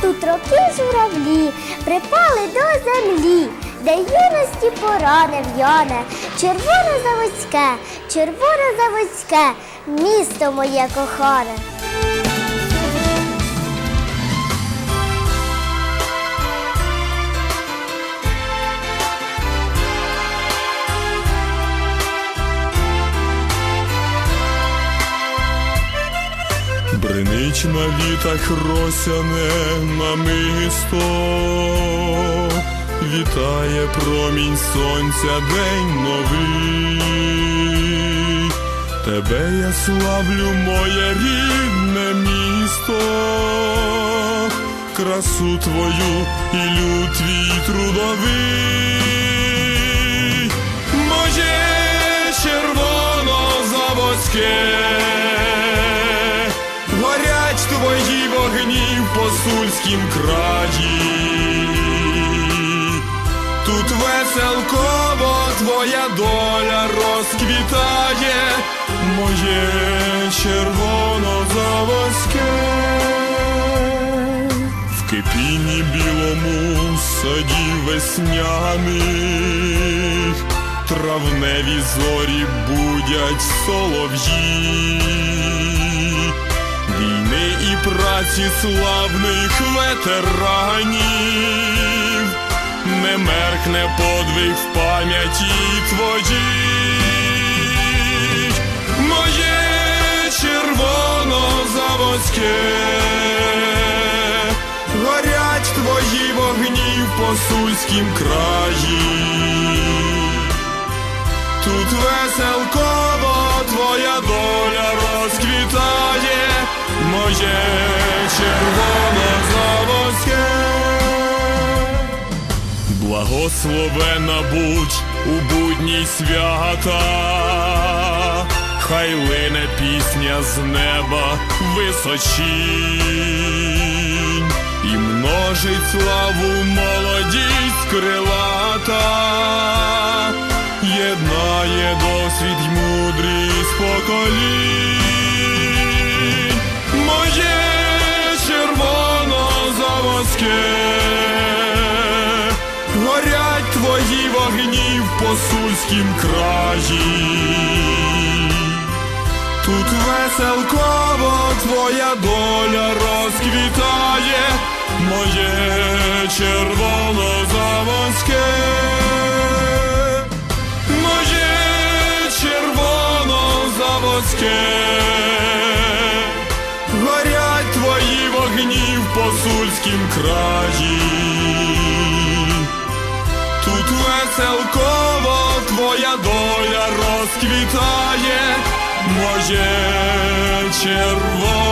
тут роки журавлі припали до землі, де юності пороне в'яне, червоне заводське, червоне заводське, місто моє кохане. Бринич на літах росяне намисто, вітає промінь сонця день новий. Тебе я славлю, моє рідне місто, красу твою і люд твій трудовий, моє червоно-заводське. Горять посульськім краї. Тут веселково твоя доля розквітає, моє червоно-заводське. В кипінні білому саді весняних травневі зорі будять солов'ї праці славних ветеранів, не меркне подвиг в пам'яті твоїй, моє червоно-заводське, горять твої вогні в посульськім краї. Тут веселково твоя доля розквітає, моє Благословена будь у будні свята, хай лине пісня з неба височінь і множить славу молодість крилата. Єднає досвід й мудрість поколінь, моє твої вогні в посульськім краї. Тут веселково твоя доля розквітає, моє червоно-заводське. Моє червоно-заводське, горять твої вогні в посульськім краї. Веселково твоя доля розквітає, моє червоно.